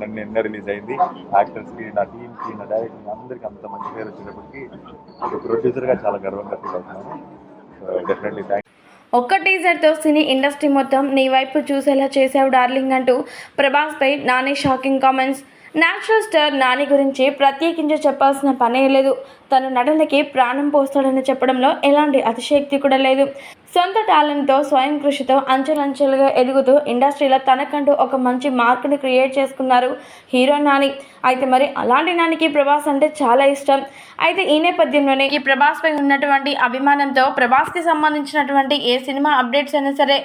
నిన్న నిన్న రిలీజ్ అయింది. యాక్టర్స్కి నా టీమ్కి నా డైరెక్టర్ అందరికీ అంత మంచి పేరు వచ్చేటప్పటికి ఒక ప్రొడ్యూసర్గా చాలా గర్వంగా ఫీల్ అవుతున్నాను. సో డెఫినెట్లీ థ్యాంక్ ఒక్క టీజర్తో సినీ ఇండస్ట్రీ మొత్తం నీ వైపు చూసేలా చేసావు డార్లింగ్ అంటూ ప్రభాస్పై Nani shocking comments. Natural star Nani గురించి ప్రత్యేకించి చెప్పాల్సిన పనే లేదు. తను నటనకి ప్రాణం పోస్తాడని చెప్పడంలో ఎలాంటి అతిశక్తి కూడా లేదు. సొంత టాలెంట్తో స్వయం కృషితో అంచెలంచెలుగా ఎదుగుతూ ఇండస్ట్రీలో తనకంటూ ఒక మంచి మార్కుని క్రియేట్ చేసుకున్నారు హీరో నాని. అయితే మరి అలాంటి నానికి ప్రభాస్ అంటే చాలా ఇష్టం. అయితే ఈ నేపథ్యంలోనే ఈ ప్రభాస్ పై ఉన్నటువంటి అభిమానంతో ప్రభాస్కి సంబంధించినటువంటి ఏ సినిమా అప్డేట్స్ అయినా సరే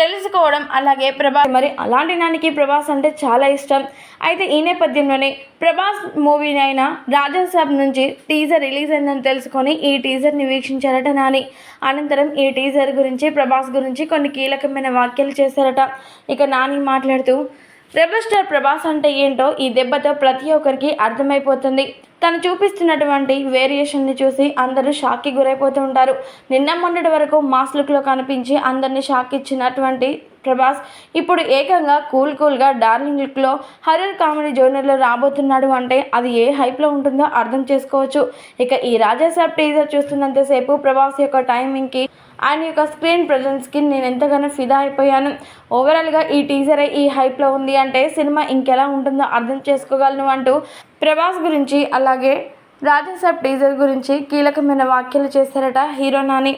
తెలుసుకోవడం అలాగే ప్రభాస్ మరి అలాంటి నానికి ప్రభాస్ అంటే చాలా ఇష్టం. అయితే ఈ నేపథ్యంలోనే ప్రభాస్ మూవీని అయిన రాజా సాబ్ నుంచి టీజర్ రిలీజ్ అయిందని తెలుసుకొని ఈ టీజర్ని వీక్షించారట నాని. అనంతరం ఈ టీజర్ గురించి ప్రభాస్ గురించి కొన్ని కీలకమైన వ్యాఖ్యలు చేశారట. ఇక నాని మాట్లాడుతూ రెబల్ స్టార్ ప్రభాస్ అంటే ఏంటో ఈ దెబ్బతో ప్రతి ఒక్కరికి అర్థమైపోతుంది. తను చూపిస్తున్నటువంటి వేరియేషన్ని చూసి అందరూ షాక్కి గురైపోతూ ఉంటారు. నిన్న మొన్నటి వరకు మాస్ లుక్లో కనిపించి అందరినీ షాక్ ఇచ్చినటువంటి ప్రభాస్. ఇప్పుడు ఏకంగా కూల్ కూల్గా డార్లింగ్ లుక్లో హర్రర్ కామెడీ జోనర్లో రాబోతున్నాడు అంటే అది ఏ హైప్లో ఉంటుందో అర్థం చేసుకోవచ్చు. ఇక ఈ రాజాసాబ్ టీజర్ చూస్తున్నంతసేపు ప్రభాస్ యొక్క టైమింగ్కి ఆయన యొక్క స్క్రీన్ ప్రజెన్స్కి నేను ఎంతగానో ఫిదా అయిపోయాను. ఓవరాల్గా ఈ టీజరే ఈ హైప్లో ఉంది అంటే సినిమా ఇంకెలా ఉంటుందో అర్థం చేసుకోగలను అంటూ ప్రభాస్ గురించి అలాగే రాజాసాబ్ టీజర్ గురించి కీలకమైన వ్యాఖ్యలు చేశారట హీరో నాని.